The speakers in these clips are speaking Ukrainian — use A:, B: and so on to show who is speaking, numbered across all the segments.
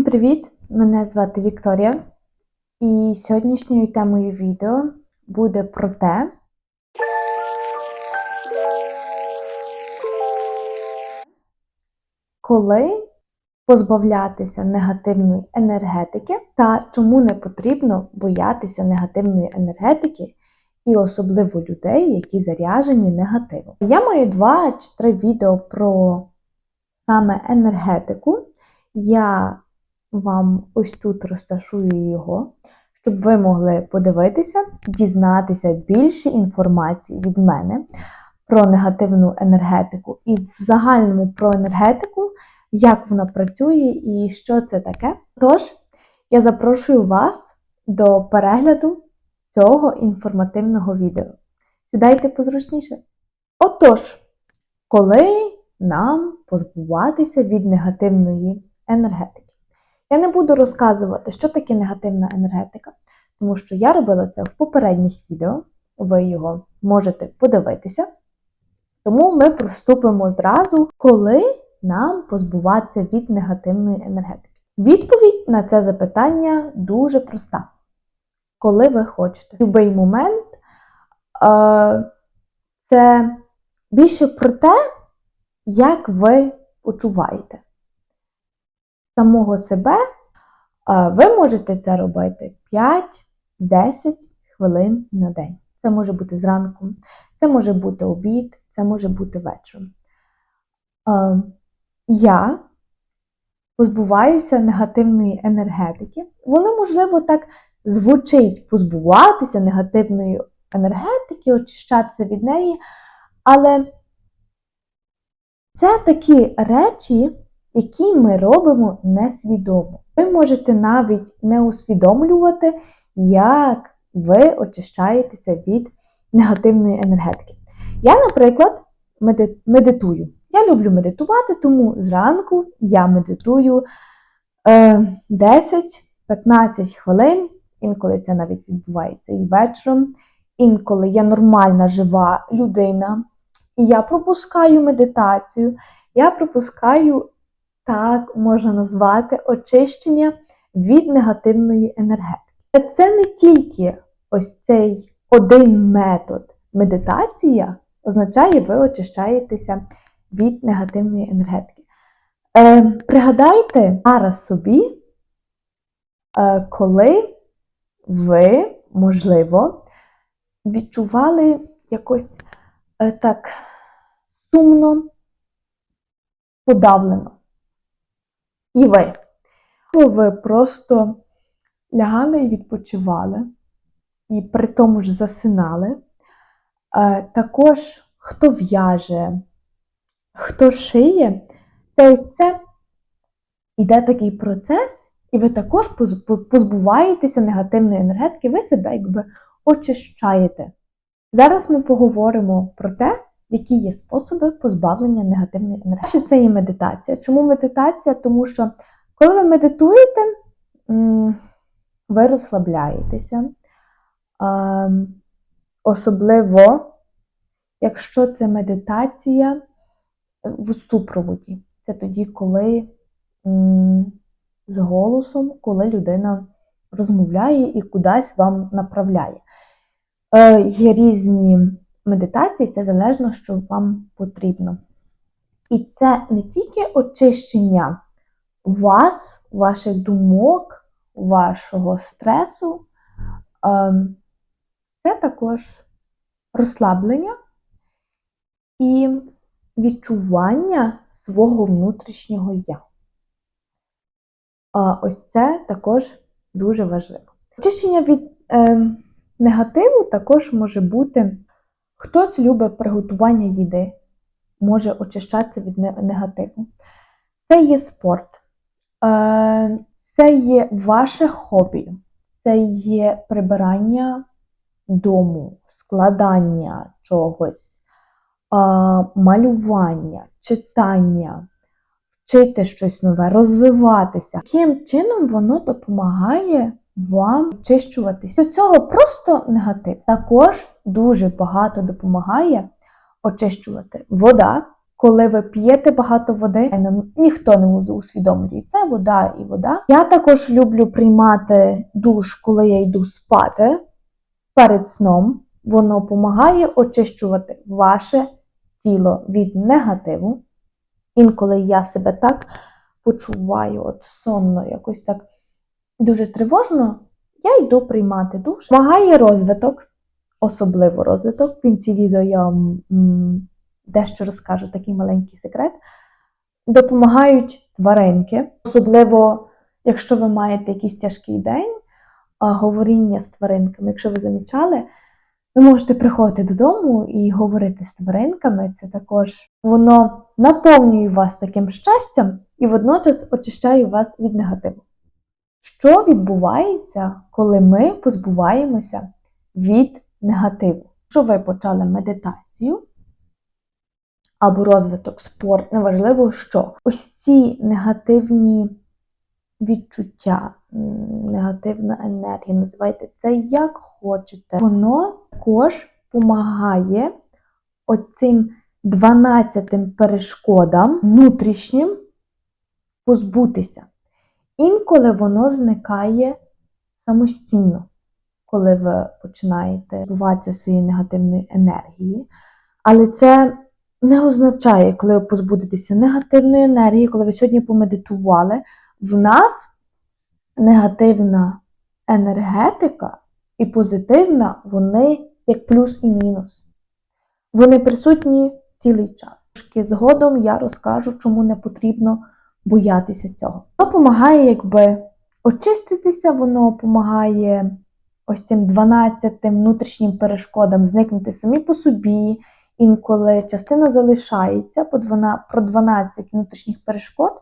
A: Всім привіт! Мене звати Вікторія, і сьогоднішньою темою відео буде про те, коли позбавлятися негативної енергетики та чому не потрібно боятися негативної енергетики, і особливо людей, які заряжені негативом. Я маю два чи три відео про саме енергетику. Я вам ось тут розташую його, щоб ви могли подивитися, дізнатися більше інформації від мене про негативну енергетику і в загальному про енергетику, як вона працює і що це таке. Тож, я запрошую вас до перегляду цього інформативного відео. Сідайте позручніше. Отож, коли нам позбуватися від негативної енергетики? Я не буду розказувати, що таке негативна енергетика, тому що я робила це в попередніх відео, ви його можете подивитися. Тому ми приступимо зразу, коли нам позбуватися від негативної енергетики. Відповідь на це запитання дуже проста. Коли ви хочете. Будь-який момент е, це більше про те, як ви почуваєте самого себе, ви можете це робити 5-10 хвилин на день. Це може бути зранку, це може бути обід, це може бути вечором. Я позбуваюся негативної енергетики. Воно, можливо, так звучить позбуватися негативної енергетики, очищатися від неї, але це такі речі, які ми робимо несвідомо. Ви можете навіть не усвідомлювати, як ви очищаєтеся від негативної енергетики. Я, наприклад, медитую. Я люблю медитувати, тому зранку я медитую е, 10-15 хвилин, інколи це навіть відбувається і вечором, інколи я нормальна жива людина, і я пропускаю медитацію, я пропускаю так можна назвати очищення від негативної енергетики. Це не тільки ось цей один метод медитація означає, ви очищаєтеся від негативної енергетики. Е, Пригадайте зараз собі, е, коли ви, можливо, відчували якось е, так сумно, подавлено. І ви. Бо Ви просто лягали і відпочивали, і при тому ж засинали. Е, також хто в'яже, хто шиє, це ось це іде такий процес, і ви також позбуваєтеся негативної енергетики, ви себе якби очищаєте. Зараз ми поговоримо про те, які є способи позбавлення негативної енергії. Це є медитація. Чому медитація? Тому що, коли ви медитуєте, ви розслабляєтеся. Особливо, якщо це медитація в супроводі. Це тоді, коли з голосом, коли людина розмовляє і кудись вам направляє. Е, є різні медитації це залежно, що вам потрібно. І це не тільки очищення вас, ваших думок, вашого стресу, ем, це також розслаблення і відчування свого внутрішнього я. Ось це також дуже важливо. Очищення від е, негативу також може бути Хтось любить приготування їди, може очищатися від негативу. Це є спорт, е, це є ваше хобі, це є прибирання дому, складання чогось, е, малювання, читання, вчити щось нове, розвиватися. Яким чином воно допомагає вам очищуватися. До цього просто негатив. Також дуже багато допомагає очищувати вода, коли ви п'єте багато води, ніхто не усвідомлює, це вода і вода. Я також люблю приймати душ, коли я йду спати перед сном. Воно допомагає очищувати ваше тіло від негативу. Інколи я себе так почуваю, от сонно, якось так дуже тривожно, я йду приймати душ. Помагає розвиток, особливо розвиток. В кінці відео я вам дещо розкажу такий маленький секрет. Допомагають тваринки, особливо, якщо ви маєте якийсь тяжкий день, говоріння з тваринками. Якщо ви замічали, ви можете приходити додому і говорити з тваринками. Це також воно наповнює вас таким щастям і водночас очищає вас від негативу. Що відбувається, коли ми позбуваємося від негативу? Якщо ви почали медитацію або розвиток спорт, неважливо що, ось ці негативні відчуття, негативна енергія, називайте це як хочете, воно також допомагає оцим 12 перешкодам внутрішнім позбутися. Інколи воно зникає самостійно, коли ви починаєте буватися своєї негативної енергії. Але це не означає, коли ви позбудетеся негативної енергії, коли ви сьогодні помедитували, в нас негативна енергетика і позитивна, вони як плюс і мінус. Вони присутні цілий час. Згодом я розкажу, чому не потрібно боятися цього. Воно допомагає, якби очиститися, воно допомагає ось цим 12 внутрішнім перешкодам зникнути самі по собі. Інколи частина залишається по 12, про 12 внутрішніх перешкод.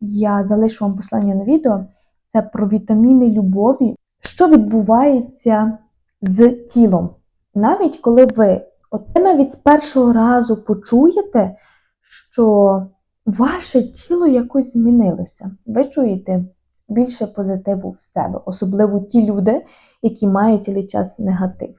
A: Я залишу вам послання на відео. Це про вітаміни любові, що відбувається з тілом. Навіть коли ви, от ви навіть з першого разу почуєте, що ваше тіло якось змінилося. Ви чуєте більше позитиву в себе, особливо ті люди, які мають цілий час негатив.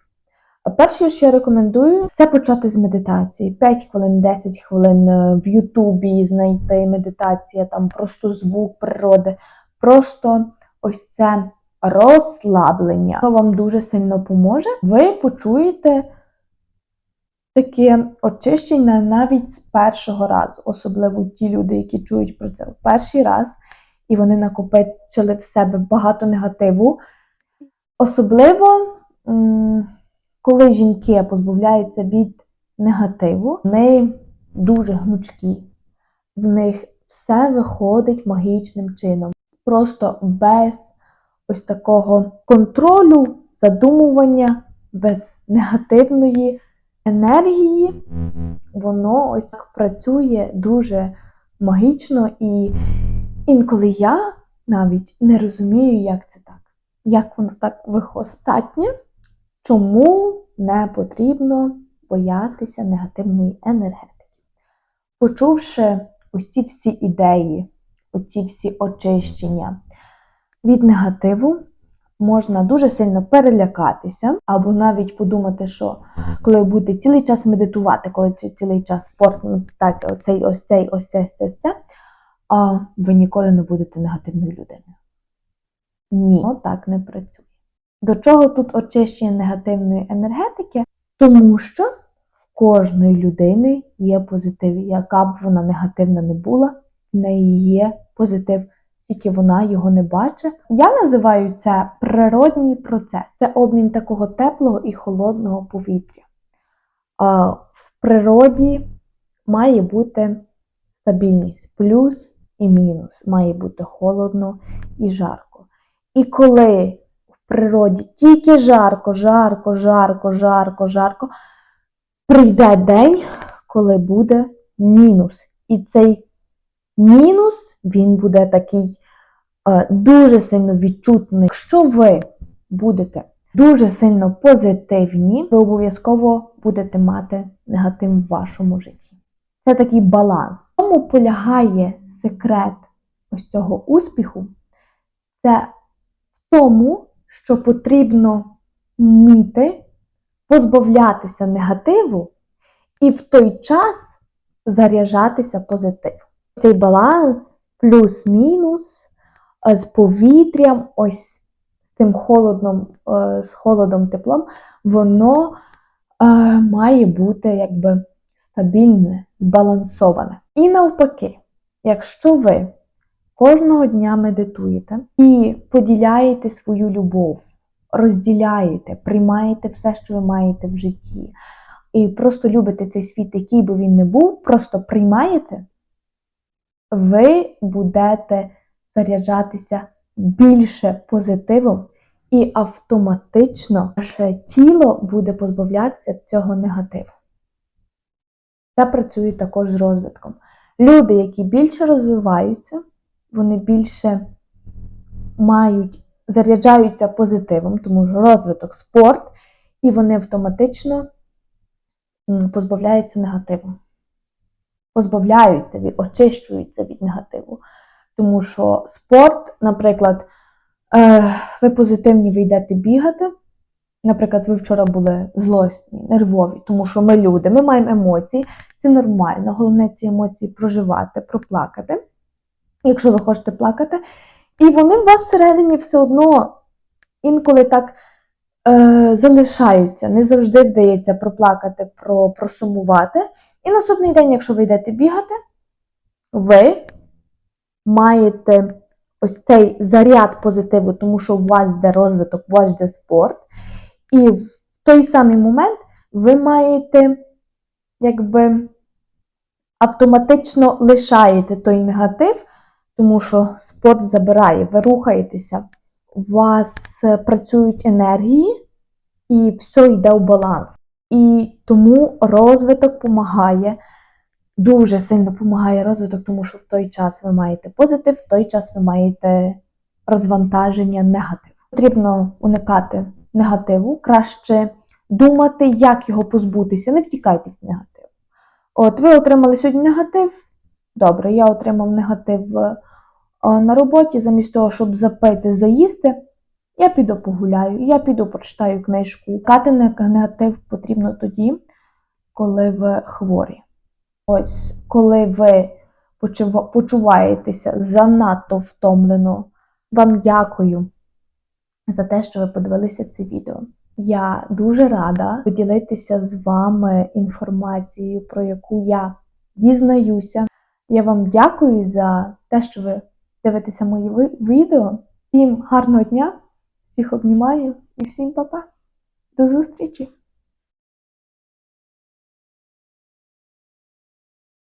A: Перше, що я рекомендую, це почати з медитації. 5 хвилин, 10 хвилин е, в Ютубі знайти медитація, там просто звук природи, просто ось це розслаблення. Воно вам дуже сильно поможе. Ви почуєте таке очищення навіть з першого разу, особливо ті люди, які чують про це в перший раз, і вони накопичили в себе багато негативу. Особливо, коли жінки позбавляються від негативу, вони дуже гнучкі, в них все виходить магічним чином. Просто без ось такого контролю, задумування, без негативної енергії, воно ось так працює дуже магічно, і інколи я навіть не розумію, як це так, як воно так вихостатнє, чому не потрібно боятися негативної енергетики. Почувши ці всі ідеї, оці всі очищення від негативу, можна дуже сильно перелякатися, або навіть подумати, що коли будете цілий час медитувати, коли ці- цілий час спорт, медитація, ось цей, ось цей, ось це, ось а ви ніколи не будете негативною людиною. Ні, воно так не працює. До чого тут очищення негативної енергетики? Тому що в кожної людини є позитив. Яка б вона негативна не була, в неї є позитив, тільки вона його не бачить. Я називаю це природній процес. Це обмін такого теплого і холодного повітря. В природі має бути стабільність, плюс і мінус. Має бути холодно і жарко. І коли в природі тільки жарко, жарко, жарко, жарко, жарко, прийде день, коли буде мінус. І цей мінус він буде такий е, дуже сильно відчутний. Якщо ви будете дуже сильно позитивні, ви обов'язково будете мати негатив в вашому житті. Це такий баланс. В чому полягає секрет ось цього успіху? Це в тому, що потрібно вміти позбавлятися негативу і в той час заряджатися позитивом. Цей баланс плюс-мінус е, з повітрям, ось з тим холодом, е, з холодом, теплом, воно е, має бути якби стабільне, збалансоване. І навпаки, якщо ви кожного дня медитуєте і поділяєте свою любов, розділяєте, приймаєте все, що ви маєте в житті, і просто любите цей світ, який би він не був, просто приймаєте, ви будете заряджатися більше позитивом, і автоматично ваше тіло буде позбавлятися цього негативу. Це працює також з розвитком. Люди, які більше розвиваються, вони більше мають, заряджаються позитивом, тому що розвиток спорт, і вони автоматично позбавляються негативу. Позбавляються від, очищуються від негативу. Тому що спорт, наприклад, е, ви позитивні, ви йдете бігати. Наприклад, ви вчора були злосні, нервові, тому що ми люди, ми маємо емоції, це нормально. Головне ці емоції проживати, проплакати, якщо ви хочете плакати. І вони у вас всередині все одно інколи так залишаються. Не завжди вдається проплакати, про, просумувати. І наступний день, якщо ви йдете бігати, ви маєте ось цей заряд позитиву, тому що у вас йде розвиток, у вас йде спорт. І в той самий момент ви маєте, якби автоматично лишаєте той негатив, тому що спорт забирає, ви рухаєтеся, у вас е, працюють енергії, і все йде в баланс. І тому розвиток допомагає, дуже сильно допомагає розвиток, тому що в той час ви маєте позитив, в той час ви маєте розвантаження негатив. Потрібно уникати негативу, краще думати, як його позбутися, не втікайте від негативу. От ви отримали сьогодні негатив. Добре, я отримав негатив е, на роботі, замість того, щоб запити, заїсти, я піду погуляю, я піду прочитаю книжку. Кати негатив потрібно тоді, коли ви хворі. Ось, коли ви почуваєтеся занадто втомлено, вам дякую за те, що ви подивилися це відео. Я дуже рада поділитися з вами інформацією, про яку я дізнаюся. Я вам дякую за те, що ви дивитеся мої відео. Всім гарного дня, всіх обнімаю і всім па-па. До зустрічі!